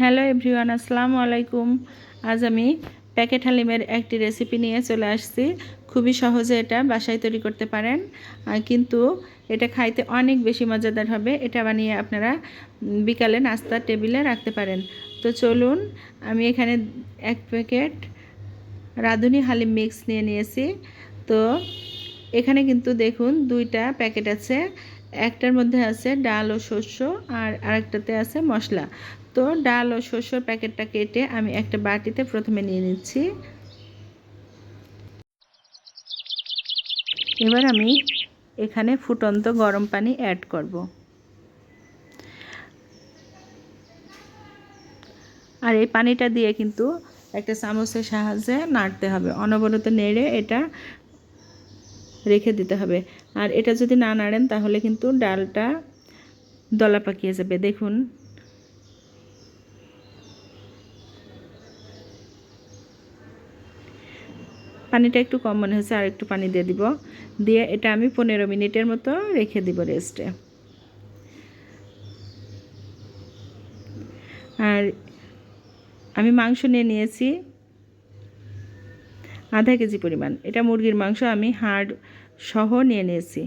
Hello everyone, আসসালামু আলাইকুম। আজ আমি প্যাকেট হালিমের একটি রেসিপি নিয়ে চলে আসছি। খুবই সহজে এটা বাসায় তৈরি করতে পারেন। কিন্তু এটা খাইতে অনেক বেশি মজাদার হবে। এটা বানিয়ে আপনারা বিকালে নাস্তার টেবিলে রাখতে পারেন। তো চলুন, আমি এখানে এক প্যাকেট রাঁধুনি হালিম মিক্স নিয়ে নিয়েছি। তো এখানে কিন্তু দেখুন দুইটা প্যাকেট আছে। একটার মধ্যে আছে ডাল ও শস্য আর আরেকটাতে আছে মশলা। তো ডাল ও শস্যর প্যাকেটটা কেটে আমি একটা বাটিতে প্রথমে নিয়ে নিচ্ছি। এবার আমি এখানে ফুটন্ত গরম পানি অ্যাড করব। আর এই পানিটা দিয়ে কিন্তু একটা চামচের সাহায্যে নাড়তে হবে। অনবরত নেড়ে এটা রেখে দিতে হবে। আর এটা যদি না নাড়েন তাহলে কিন্তু ডালটা দলা পাকিয়ে যাবে। দেখুন পানিটা একটু কম মনে হচ্ছে আর একটু পানি দিয়ে দিব। দিয়ে এটা আমি পনেরো মিনিটের মতো রেখে দিব রেস্টে। আর আমি মাংস নিয়ে নিয়েছি আধা কেজি পরিমাণ। এটা মুরগির মাংস, আমি হাড় সহ নিয়ে নিয়েছি।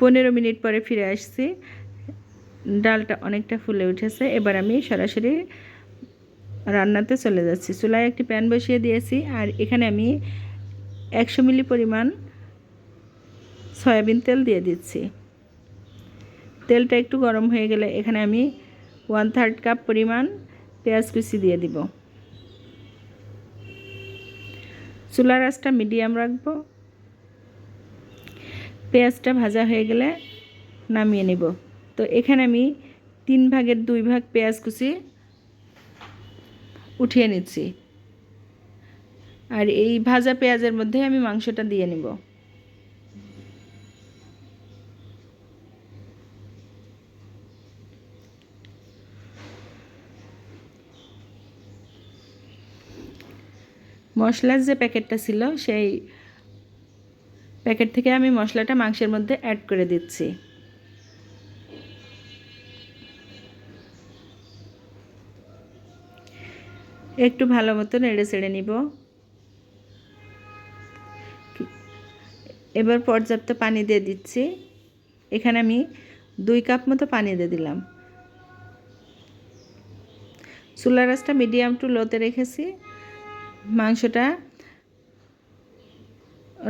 পনেরো মিনিট পরে ফিরে আসছি। ডালটা অনেকটা ফুলে উঠেছে। এবার আমি সরাসরি রান্নাতে চলে যাচ্ছি। চুলায় একটি প্যান বসিয়ে দিয়েছি আর এখানে আমি একশো মিলি পরিমাণ সয়াবিন তেল দিয়ে দিচ্ছি। তেলটা একটু গরম হয়ে গেলে এখানে আমি ওয়ান থার্ড কাপ পরিমাণ পেঁয়াজ কুচি দিয়ে দিব। চুলার আঁচটা মিডিয়াম রাখব। পেঁয়াজটা ভাজা হয়ে গেলে নামিয়ে নেব। তো এখানে আমি তিন ভাগের দুই ভাগ পেঁয়াজ কুচি উঠিয়ে নিচ্ছি। আর এই ভাজা পেঁয়াজের মধ্যে আমি মাংসটা দিয়ে নিব। মশলার যে প্যাকেটটা ছিল, সেই প্যাকেট থেকে আমি মশলাটা মাংসের মধ্যে অ্যাড করে দিচ্ছি। একটু ভালো মতো নেড়ে ছেড়ে নিব। এবার পর্যাপ্ত পানি দিয়ে দিচ্ছি। এখানে আমি দুই কাপ মতো পানি দিয়ে দিলাম। চুলা রাসটা মিডিয়াম টু লোতে রেখেছি। মাংসটা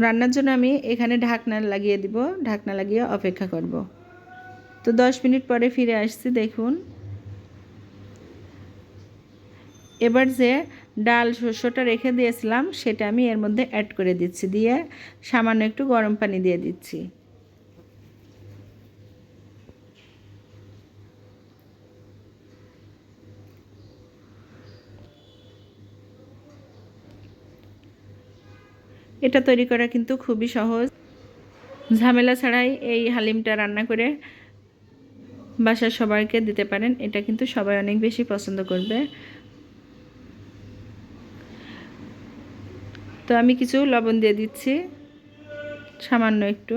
রান্নার জন্য আমি এখানে ঢাকনা লাগিয়ে দিব। ঢাকনা লাগিয়ে অপেক্ষা করব। তো দশ মিনিট পরে ফিরে আসছি, দেখুন। এবার যে ডাল শস্যটা রেখে দিয়েছিলাম, সেটা আমি এর মধ্যে অ্যাড করে দিচ্ছি। দিয়ে সামান্য একটু গরম পানি দিয়ে দিচ্ছি। এটা তৈরি করা কিন্তু খুবই সহজ। ঝামেলা ছাড়াই এই হালিমটা রান্না করে বাসার সবাইকে দিতে পারেন। এটা কিন্তু সবাই অনেক বেশি পছন্দ করবে। তো আমি কিছু লবণ দিয়ে দিচ্ছি, সামান্য একটু।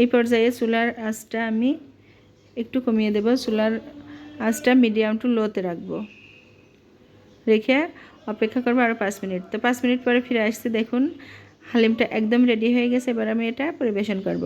এই পর্যায়ে চুলার আঁচটা আমি একটু কমিয়ে দেব। চুলার আঁচটা মিডিয়াম টু লোতে রাখব। রেখে অপেক্ষা করব আরও পাঁচ মিনিট। তো পাঁচ মিনিট পরে ফিরে আসছি, দেখুন হালিমটা একদম রেডি হয়ে গেছে। এবার আমি এটা পরিবেশন করব।